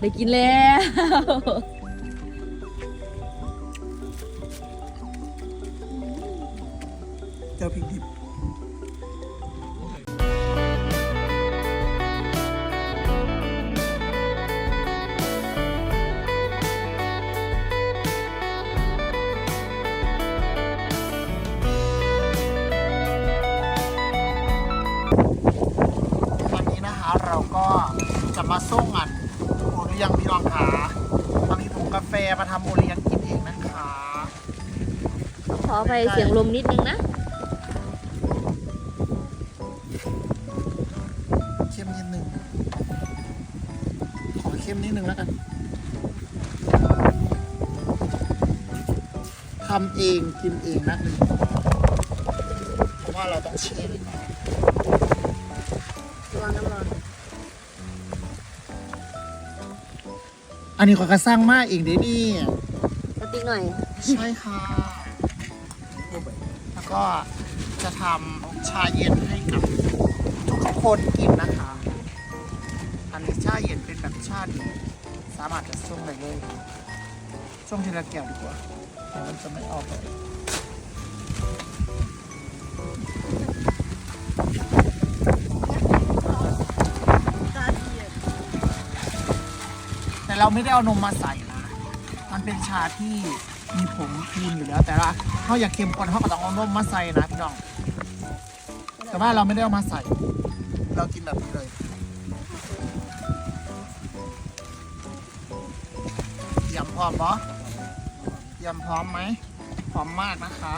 ได้กินแล้ว เจ้าพริกดิบวันนี้นะคะเราก็จะมาส่งอัน โอเลี้ยงพี่น้องขาตอนนี้ถุงกาแฟมาทำโอเลี้ยงกินเองนะคะขอไปเสียงลมนิดนึงนะเข้มนิดนึงขอเข้มนิดนึงแล้วกันทำเองกินเองนะหนึ่งเพราะว่าเราต้องเช็ดระวังน้ำร้อน อันนี้ขอกระสร้างมากเองเด้นี่กระติกหน่อย ใช่ค่ะ แล้วก็จะทำชาเย็นให้กับทุกคนกินนะคะ อันนี้ชาเย็นเป็นแบบชาดีสามารถจะส่งได้เลยส่งทีละแก้วดีกว่าเดี๋ยวมันจะไม่ออกเลย เราไม่ได้เอานมมาใส่นะมันเป็นชาที่มีผงครีมอยู่แล้ว แต่ว่าเขาอยากเค็มข้นเขาก็ต้องเอานมมาใส่นะพี่น้อง แต่ว่าเราไม่ได้เอามาใส่ เรากินแบบนี้เลยยำพร้อมปะยำพร้อมไหมพร้อมมากนะคะ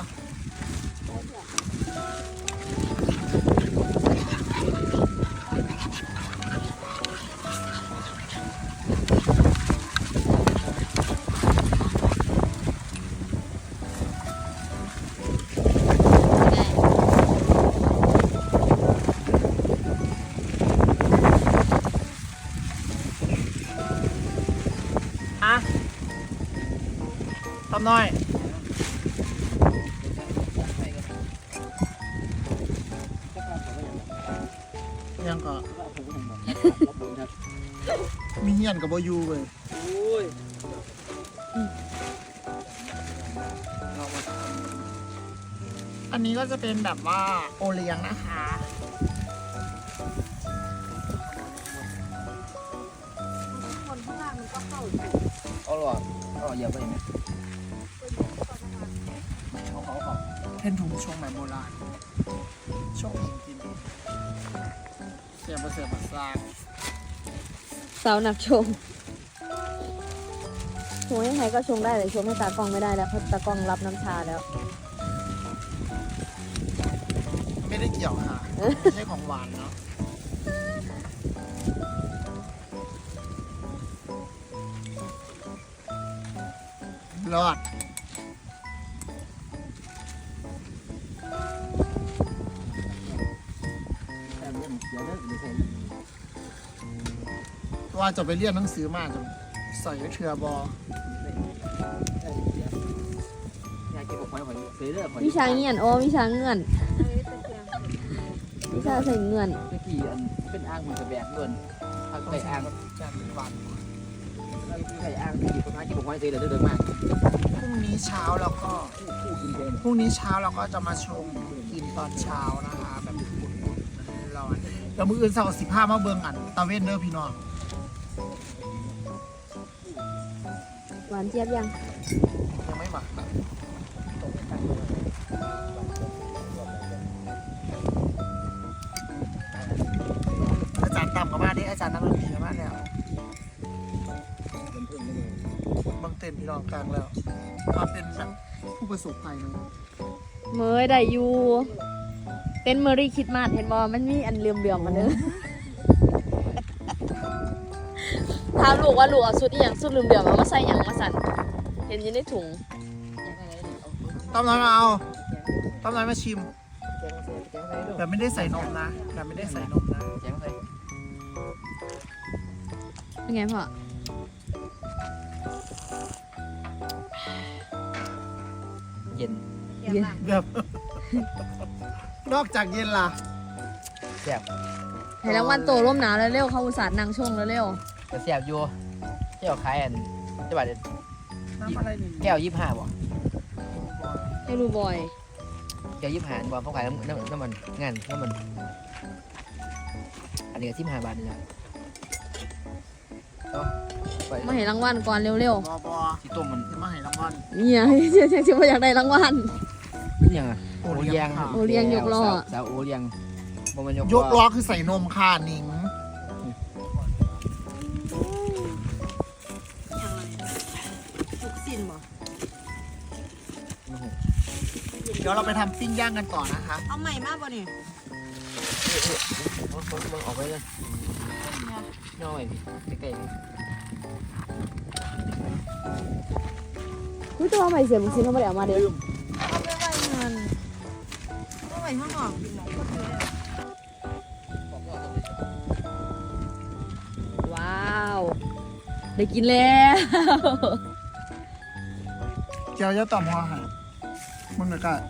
ทำหน่อยยังก็มีเฮียนกับบอยูเลยอันนี้ก็จะเป็นแบบว่าโอเลี้ยงนะคะ คนข้างล่างมันก็เข้าเอาหรอเอาหรอเหยียบไปไหม เป็นถุงชงแบบโบราณชงเองกินเสียบมาเสียบมาสร้างสาวหนักชงชงให้ใครก็ชงได้แต่ชงให้ตากล้องไม่ได้แล้วเพราะตากล้องรับน้ำชาแล้ว ไม่ได้เกี่ยวค่ะไม่ใช่ของหวานเนาะรอด ว่าจะไปเรียนหนังสือมาจะใส่ไว้เทือบออยากกินบอกไว้หอยซื้อเรื่องหอยวิชาเงียนโอ้วิชาเงื่อนวิชาใส่เงื่อนตะกี้อันเป็นอ่างมันจะแบกเงินถ้าใส่อ่างจานหวานใส่อ่างตะกี้คนหากินบอกไว้ซื้อเดี๋ยวเดินมากพรุ่งนี้เช้าแล้วก็คู่กินเป็นพรุ่งนี้เช้าเราก็จะมาชมกินตอนเช้านะคะแบบอุ่นๆร้อนๆแล้วมืออื่นเสาร์สิบห้ามาเบิงอันตาเวนเด้อพี่น้อง หวานเจี๊ยบยัง ยังไม่หมักนะตกไปกันอาจารย์ต่ำกับมาดิอาจารย์นักดนตรีกับมาแล้วเบางเต้นพี่น้องกลางแล้วมาเป็นแบบผู้ประสบภัยนะเมยได้อยู่ เต้นเมอรี่คิดมาสเห็นบอมันมีอันเหลื่อมเหลื่อมๆมาเด้อ ถามลูกว่าลูกเอาสุดอหย่างสุดเหลื่อมเหลื่อมๆเอามาใส่อย่างมาสั่นเห็นอยู่ในถุงต้อมน้อยมาเอาต้อมน้อยมาชิมแกงใส่แกงใส่ด้วยแบบไม่ได้ใส่นมนะแบบไม่ได้ใส่นมนะแกงใส่เป็นไงพ่อเย็นเย็นแบบนอกจากเย็นล่ะแซ่บให้รางวัลโตร่มหนาวแล้วเร็วเขาอุตส่าห์นั่งช่วงแล้วเร็ว ก็แซ่บอยู่เจ้าขายอันเจ้าบาทน้ำอะไรนี่แก้วยี่สิบห้าบ่ให้ดูบอยแก้วยี่สิบห้าบ่เขาขายน้ำน้ำน้ำมันงานน้ำมัน อันนี้ก็สิบห้าบาทนี่นะเอาไปมาให้รางวัลก่อนเร็วบอบอที่ต้มมันจะมาให้รางวัลๆเนี่ยเชื่อเชื่อว่าอยากได้รางวัล เป็นยังไงโอโอเลี้เลี้ยยงงค่ะโอเลี้ยงยกล้อ สาวโอเลี้ยงบ่มันยกยกล้อคือใส่นมค่ะนิง นบ่เดี๋ยวเราไปทำปิ้งย่างกันต่อนะคะเอาใหม่มากบ่นี่มันมันมันออกไปเลยย่อไปพี่ใกล้ๆพี่คุยตัวใหม่เสียบุกซินเขาไม่ได้เอามาเด้ลืมเอาไปไว้เงินเอาไว้ข้างนอกว้าว ได้กินแล้วเจียวจะต่อมหัวหายมึงหน่อยกัน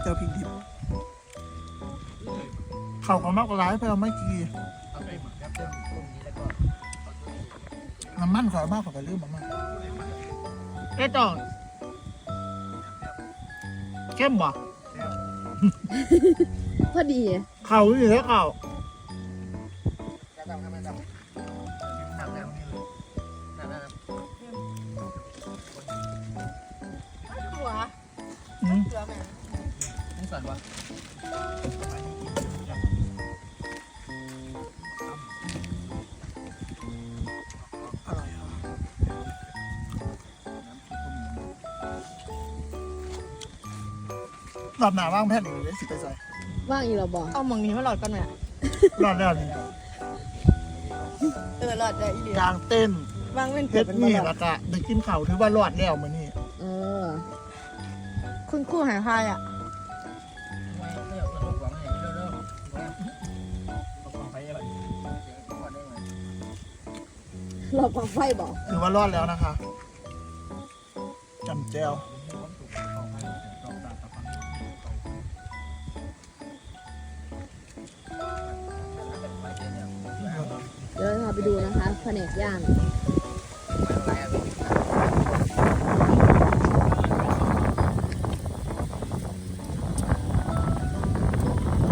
เจียวพริกดิบเข่าของมากกว่าร้ายไปเอาไม่กี่เอาไปหมักกับเรื่กนี้แล้วก็น้ำมันขอมากกว่าไปลืมมากเอ๊ะต่อเข้มบ่พอดี เข่าอยู่แล้วเข่า รอบหนาว่างแพทย์อีกเลยสิไปใส่ว่างอีกแล้วบ่เอาหมองนี้มาหลอดกันไหมรอดแล้วนี่เออหลอดได้อีเดียกลางเต้นวางเล่นเพเกิดชรเป็นนี่บ่หลอแล้ดวก็ได้กินเข่าวถือว่ารอดแล้วมื้อนี้เออ คุณครู่หายพายอะไม่ไม่เอากระดูกหวังให้เร็วๆเอาของไปอะไรก่อนได้ไหมหลอกฟังไฟบ่ถือว่ารอดแล้วนะคะจำแจว ไปดูนะคะแผนกย่าง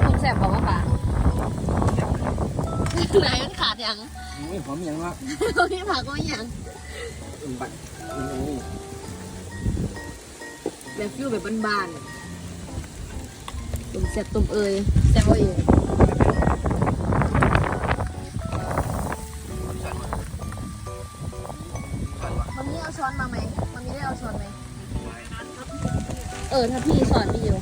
คุณแสบบอกว่าป่าไหนมันขาดยังนี่หอมยังวะพี่ผักก็ยังบัตรนี่แบบฟิวแบบบ้านๆตุ่มแสบตุ่มเอยแสบเอาเอง ออถ้าพี่สอนพี่อยู่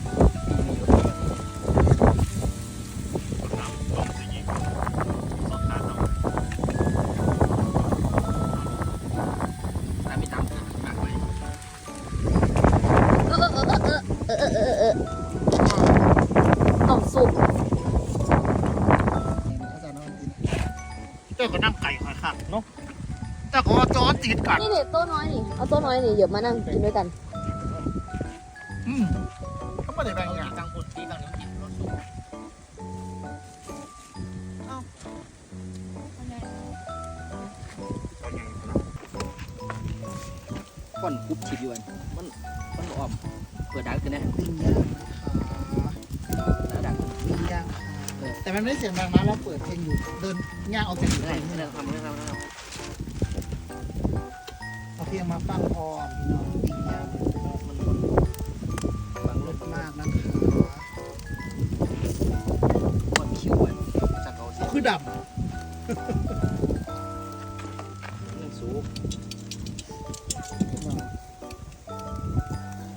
ตามมีตามหนักไว้เออเออเออเออเออเออเออเอาสุกเจ้าก็นั่งไก่คอยขับเนาะแต่ก็จอดติดกันนี่เด็ดโต๊ะน้อยนี่ เอาโต๊ะน้อยนี่เดี๋ยวมานั่งกินด้วยกัน ก้อนคุบฉีดอยู่อันมันมันอ่อมเปิดดังขึ้นนะปิ้งย่างแล้วดังปิ้งย่างแต่มันไม่ได้เสียงดังนะเราเปิดเพลงอยู่เดินย่างเอาเพลงอยู่ไม่ได้ไม่ได้ทำไม่ได้ทำไม่ได้เอาเพลงมาฟังพอพี่น้อง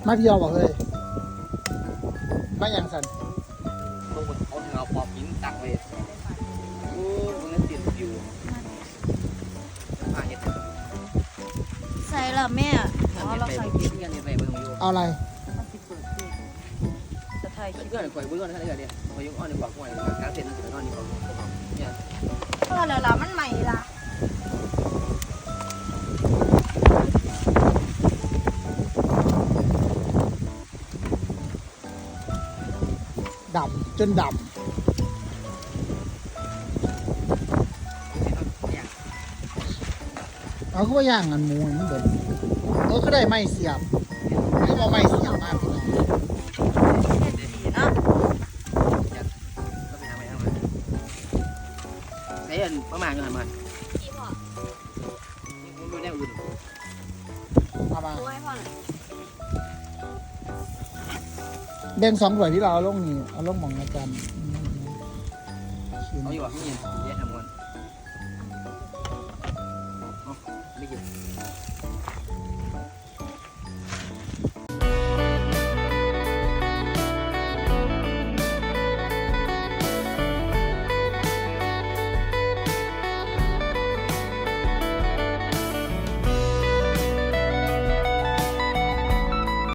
มาเที่ยวบอกเลยมาอย่างสันลงบนเอาเงาปอบหินตักไว้โอ้มันก็ติดอยู่อ่าเห็ดใส่ละแม่อ๋อเราใส่กินกันเห็ดไปเบิ่งอยู่เอาอะไรจะถ่ายคลิปเพื่อนข่อยเบิ่งก่อนนะเดี๋ยวเดี๋ยวข่อยยุ่งอ้อนในฝักข่อยกลางเต็นท์นอนนี่ของเนี่ยเพื่อแล้วล่ะมันใหม่ละ จนดำเอาก็ว่าย่างอันมูมันเดินเออก็ได้ไม่เสียบก็บอกไม่เสียบมากพี่น้องเสียนประมาณเงินมัน เด้งสองถ้วยที่เราเอาลงนี่เอาลงหมองอาจารย์อืมชิ้น เอาอยู่ว่ะพี่เนี่ยเยวทำก่อนไม่เกี่ยว